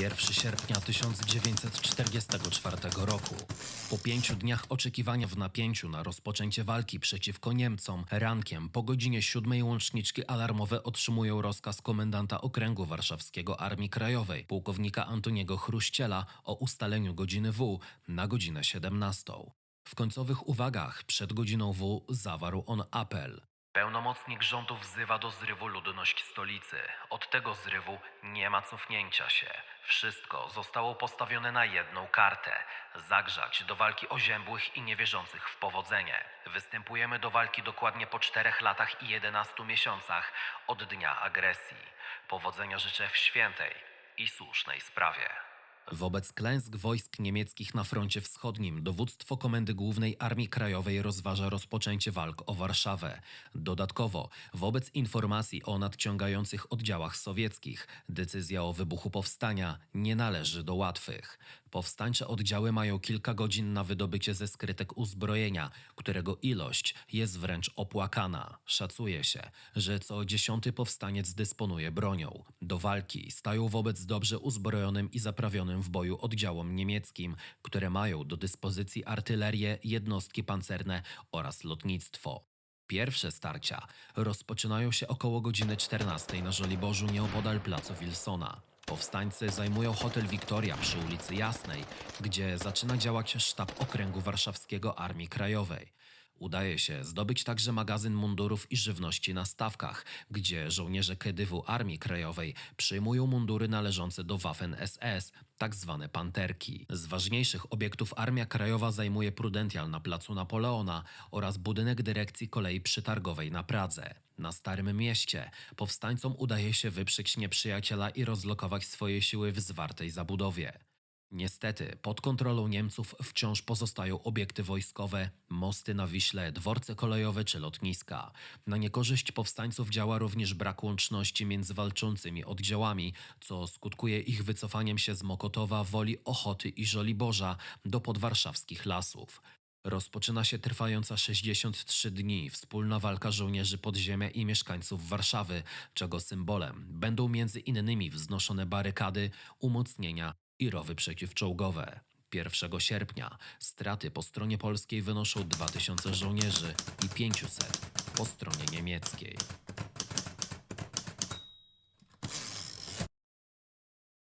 1 sierpnia 1944 roku. Po pięciu dniach oczekiwania w napięciu na rozpoczęcie walki przeciwko Niemcom, rankiem po godzinie siódmej łączniczki alarmowe otrzymują rozkaz komendanta Okręgu Warszawskiego Armii Krajowej, pułkownika Antoniego Chruściela o ustaleniu godziny W na godzinę 17. W końcowych uwagach przed godziną W zawarł on apel. Pełnomocnik rządu wzywa do zrywu ludność stolicy. Od tego zrywu nie ma cofnięcia się. Wszystko zostało postawione na jedną kartę. Zagrzać do walki oziębłych i niewierzących w powodzenie. Występujemy do walki dokładnie po czterech latach i 11 miesiącach od dnia agresji. Powodzenia życzę w świętej i słusznej sprawie. Wobec klęsk wojsk niemieckich na froncie wschodnim dowództwo Komendy Głównej Armii Krajowej rozważa rozpoczęcie walk o Warszawę. Dodatkowo, wobec informacji o nadciągających oddziałach sowieckich, decyzja o wybuchu powstania nie należy do łatwych. Powstańcze oddziały mają kilka godzin na wydobycie ze skrytek uzbrojenia, którego ilość jest wręcz opłakana. Szacuje się, że co dziesiąty powstaniec dysponuje bronią. Do walki stają wobec dobrze uzbrojonym i zaprawionym w boju oddziałom niemieckim, które mają do dyspozycji artylerię, jednostki pancerne oraz lotnictwo. Pierwsze starcia rozpoczynają się około godziny 14 na Żoliborzu nieopodal placu Wilsona. Powstańcy zajmują hotel Wiktoria przy ulicy Jasnej, gdzie zaczyna działać sztab okręgu warszawskiego Armii Krajowej. Udaje się zdobyć także magazyn mundurów i żywności na stawkach, gdzie żołnierze Kedywu Armii Krajowej przyjmują mundury należące do Waffen SS, tak zwane panterki. Z ważniejszych obiektów Armia Krajowa zajmuje Prudential na placu Napoleona oraz budynek dyrekcji kolei przytargowej na Pradze. Na Starym Mieście powstańcom udaje się wyprzeć nieprzyjaciela i rozlokować swoje siły w zwartej zabudowie. Niestety, pod kontrolą Niemców wciąż pozostają obiekty wojskowe, mosty na Wiśle, dworce kolejowe czy lotniska. Na niekorzyść powstańców działa również brak łączności między walczącymi oddziałami, co skutkuje ich wycofaniem się z Mokotowa, Woli Ochoty i Żoliborza do podwarszawskich lasów. Rozpoczyna się trwająca 63 dni wspólna walka żołnierzy podziemia i mieszkańców Warszawy, czego symbolem będą między innymi wznoszone barykady, umocnienia i rowy przeciwczołgowe. 1 sierpnia straty po stronie polskiej wynoszą 2000 żołnierzy i 500 po stronie niemieckiej.